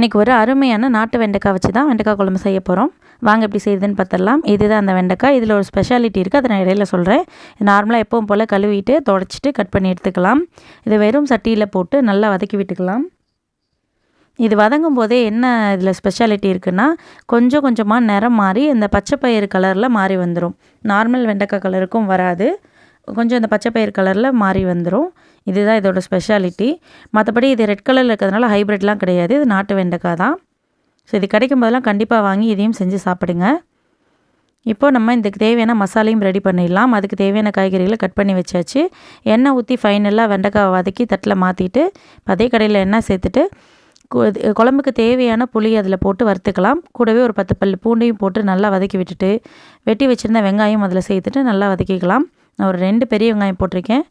இன்றைக்கி ஒரு அருமையான நாட்டு வெண்டைக்காய் வச்சு தான் வெண்டைக்காய் குழம்பு செய்ய போகிறோம் வாங்க எப்படி செய்யுதுன்னு பார்த்துடலாம். இதுதான் அந்த வெண்டைக்காய். இதில் ஒரு ஸ்பெஷாலிட்டி இருக்குது அதை நான் இடையில சொல்கிறேன் நார்மலாக எப்பவும் போல் கழுவிட்டு தொடச்சிட்டு கட் பண்ணி எடுத்துக்கலாம். இதை வெறும் சட்டியில் போட்டு நல்லா வதக்கி விட்டுக்கலாம். இது வதங்கும் போதே என்ன இதில் ஸ்பெஷாலிட்டி இருக்குன்னா கொஞ்சம் கொஞ்சமாக நிறம் மாறி இந்த பச்சை பயிறு கலரில் மாறி வந்துடும் நார்மல் வெண்டைக்காய் கலருக்கும் வராது. கொஞ்சம் இந்த பச்சை பயிர் கலரில் மாறி வந்துடும் இதுதான் இதோட ஸ்பெஷாலிட்டி மற்றபடி இது ரெட் கலரில் இருக்கிறதுனால ஹைப்ரிட்லாம் கிடையாது. இது நாட்டு வெண்டைக்காய் தான். ஸோ இது கிடைக்கும் போதெல்லாம் கண்டிப்பாக வாங்கி இதையும் செஞ்சு சாப்பிடுங்க. இப்போது நம்ம இதுக்கு தேவையான மசாலையும் ரெடி பண்ணிடலாம். அதுக்கு தேவையான காய்கறிகளை கட் பண்ணி வச்சாச்சு. எண்ணெய் ஊற்றி ஃபைனலாக வெண்டைக்காய் வதக்கி தட்டில் மாற்றிட்டு அதே கடையில் எண்ணெய் சேர்த்துட்டு குழம்புக்கு தேவையான புளி அதில் போட்டு வறுத்துக்கலாம். கூடவே ஒரு பத்து பல் பூண்டையும் போட்டு நல்லா வதக்கி விட்டுட்டு வெட்டி வச்சுருந்த வெங்காயம் அதில் சேர்த்துட்டு நல்லா வதக்கிக்கலாம். நான் ஒரு ரெண்டு பெரிய வெங்காயம் போட்டிருக்கேன்.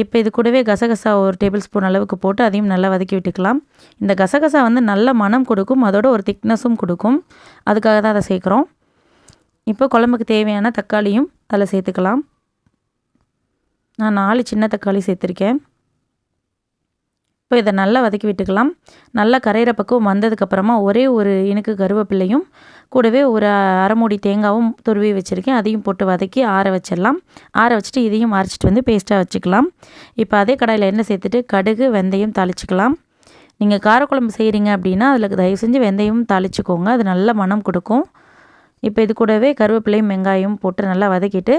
இப்போ இது கூடவே கசகசா ஒரு டேபிள் ஸ்பூன் அளவுக்கு போட்டு அதையும் நல்லா வதக்கி விட்டுக்கலாம். இந்த கசகசா வந்து நல்ல மனம் கொடுக்கும் அதோட ஒரு திக்னஸும் கொடுக்கும். அதுக்காக தான் அதை சேர்க்குறோம். இப்போ குழம்புக்கு தேவையான தக்காளியும் அதில் சேர்த்துக்கலாம். நான் நாலு சின்ன தக்காளி சேர்த்துருக்கேன். இப்போ இதை நல்லா வதக்கி விட்டுக்கலாம். நல்லா கரையிற பக்கம் வந்ததுக்கப்புறமா ஒரே ஒரு இனுக்கு கருவேப்பிள்ளையும் கூடவே ஒரு அரைமூடி தேங்காவும் துருவி வச்சுருக்கேன். அதையும் போட்டு வதக்கி ஆற வச்சிடலாம். ஆற வச்சுட்டு இதையும் அரைச்சிட்டு வந்து பேஸ்ட்டாக வச்சுக்கலாம். இப்போ அதே கடாயில் எண்ணெய் சேர்த்துட்டு கடுகு வெந்தயம் தாளிச்சிக்கலாம். நீங்கள் காரக்குழம்பு செய்கிறீங்க அப்படின்னா அதில் தயவு செஞ்சு வெந்தயம் தாளிச்சிக்கோங்க. அது நல்ல மனம் கொடுக்கும். இப்போ இது கூடவே கருவேப்பிலையும் வெங்காயம் போட்டு நல்லா வதக்கிட்டு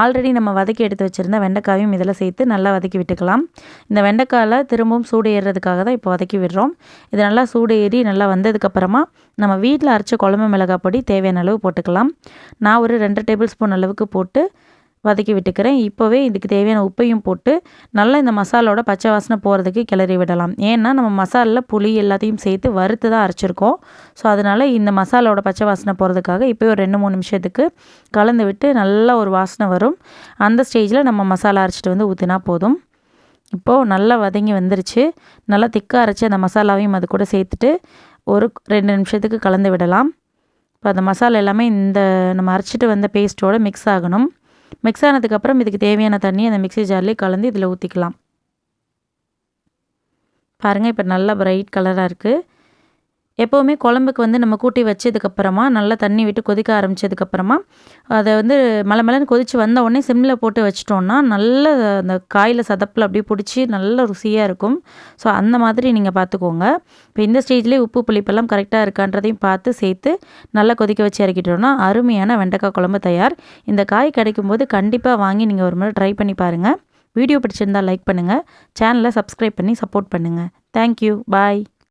ஆல்ரெடி நம்ம வதக்கி எடுத்து வச்சுருந்த வெண்டைக்காயும் இதில் சேர்த்து நல்லா வதக்கி விட்டுக்கலாம். இந்த வெண்டைக்காயில் திரும்பவும் சூடு ஏறுறதுக்காக தான் இப்போ வதக்கி விடுறோம். இது நல்லா சூடு ஏறி நல்லா வந்ததுக்கப்புறமா நம்ம வீட்டில் அரைச்ச குழம்பு மிளகாய் பொடி தேவையான அளவு போட்டுக்கலாம். நான் ஒரு ரெண்டு டேபிள் ஸ்பூன் அளவுக்கு போட்டு வதக்கி விட்டுக்கிறேன். இப்போவே இதுக்கு தேவையான உப்பையும் போட்டு நல்லா இந்த மசாலோட பச்சை வாசனை போகிறதுக்கு கிளறி விடலாம். ஏன்னா நம்ம மசாலில் புளி எல்லாத்தையும் சேர்த்து வறுத்து தான் அரைச்சிருக்கோம். ஸோ அதனால் இந்த மசாலோட பச்சை வாசனை போகிறதுக்காக இப்போ ஒரு ரெண்டு மூணு நிமிஷத்துக்கு கலந்து விட்டு நல்லா ஒரு வாசனை வரும். அந்த ஸ்டேஜில் நம்ம மசாலா அரைச்சிட்டு வந்து ஊற்றினா போதும். இப்போது நல்லா வதங்கி வந்துருச்சு. நல்லா திக்காக அரைச்சி அந்த மசாலாவையும் அது கூட சேர்த்துட்டு ஒரு ரெண்டு நிமிஷத்துக்கு கலந்து விடலாம். இப்போ அந்த மசாலா எல்லாமே இந்த நம்ம அரைச்சிட்டு வந்த பேஸ்ட்டோடு மிக்ஸ் ஆகணும். மிக்ஸ் ஆனதுக்கப்புறம் இதுக்கு தேவையான தண்ணி அந்த மிக்ஸி ஜார்லேயே கலந்து இதில் ஊற்றிக்கலாம் பாருங்கள் இப்போ நல்லா ப்ரைட் கலராக இருக்குது எப்போவுமே குழம்புக்கு வந்து நம்ம கூட்டி வச்சதுக்கப்புறமா நல்லா தண்ணி விட்டு கொதிக்க ஆரம்பித்ததுக்கப்புறமா அதை வந்து மலை மலைன்னு கொதித்து வந்த உடனே சிம்மில் போட்டு வச்சிட்டோன்னா நல்ல அந்த காயில் சதப்பில் அப்படியே பிடிச்சி நல்ல ருசியாக இருக்கும். ஸோ அந்த மாதிரி நீங்கள் பார்த்துக்கோங்க. இப்போ இந்த ஸ்டேஜ்லேயே உப்பு புளிப்பெல்லாம் கரெக்டாக இருக்கான்றதையும் பார்த்து சேர்த்து நல்லா கொதிக்க வச்சு இறக்கிட்டோன்னா அருமையான வெண்டைக்காய் குழம்பு தயார். இந்த காய் கிடைக்கும்போது கண்டிப்பாக வாங்கி நீங்கள் ஒரு முறை ட்ரை பண்ணி பாருங்கள் வீடியோ பிடிச்சிருந்தால் லைக் பண்ணுங்கள் சேனலை சப்ஸ்கிரைப் பண்ணி சப்போர்ட் பண்ணுங்கள் தேங்க்யூ பாய்